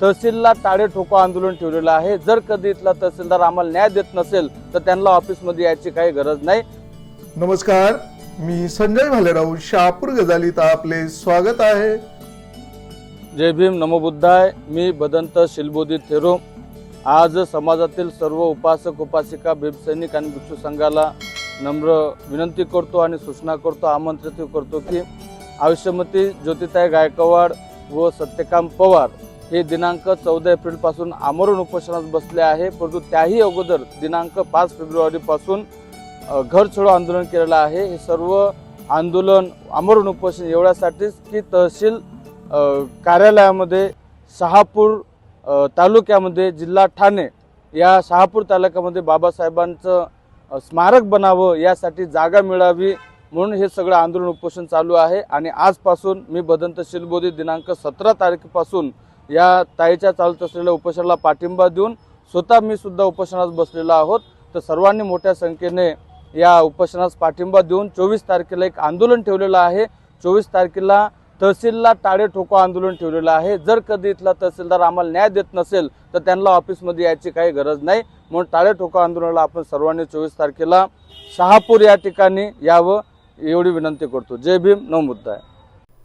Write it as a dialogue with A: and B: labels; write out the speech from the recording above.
A: तहसीलला टाळे ठोको आंदोलन ठेवलेलं आहे. जर कधी इथला तहसीलदार आम्हाला न्याय देत नसेल तर त्यांना ऑफिसमध्ये यायची काही गरज नाही.
B: नमस्कार मी संजय भालेराव शहापूर गजालीत आपले स्वागत आहे.
A: जय भीम नमो बुद्धाय. मी बदंत शिलबोधी थेरो. आज समाजातील सर्व उपासक उपासिका भीमसैनिक आणि भिक्षू संघाला नम्र विनंती करतो आणि सूचना करतो आमंत्रित करतो की आयुष्यमती ज्योतिताई गायकवाड व सत्यकाम पवार हे दिनांक चौदा एप्रिलपासून आमरण उपोषणात बसले आहे. परंतु त्याही अगोदर दिनांक पाच फेब्रुवारीपासून घर छोडो आंदोलन केलेलं आहे. हे सर्व आंदोलन आमरण उपोषण एवढ्यासाठीच की तहसील कार्यालयामध्ये शहापूर तालुक्यामध्ये जिल्हा ठाणे या शहापूर तालुक्यामध्ये बाबासाहेबांचं स्मारक बनावं यासाठी जागा मिळावी म्हणून हे सगळं आंदोलन उपोषण चालू आहे. आणि आजपासून मी बदंत शिलबोधी दिनांक सतरा तारखेपासून या ताईच्या चालत असलेल्या उपोषणाला पाठिंबा देऊन स्वतः मी सुद्धा उपोषणात बसलेलो आहोत. तर सर्वांनी मोठ्या संख्येने या उपोषणास पाठिंबा देऊन चोवीस तारखेला एक आंदोलन ठेवलेलं आहे. चोवीस तारखेला तहसीलला टाळे ठोको आंदोलन ठेवलेलं आहे. जर कधी इथला तहसीलदार आम्हाला न्याय देत नसेल तर त्यांना ऑफिसमध्ये यायची काही गरज नाही. म्हणून टाळे ठोको आंदोलनाला आपण सर्वांनी चोवीस तारखेला शहापूर या ठिकाणी यावं एवढी विनंती करतो. जय भीम. नऊ मुद्दा आहे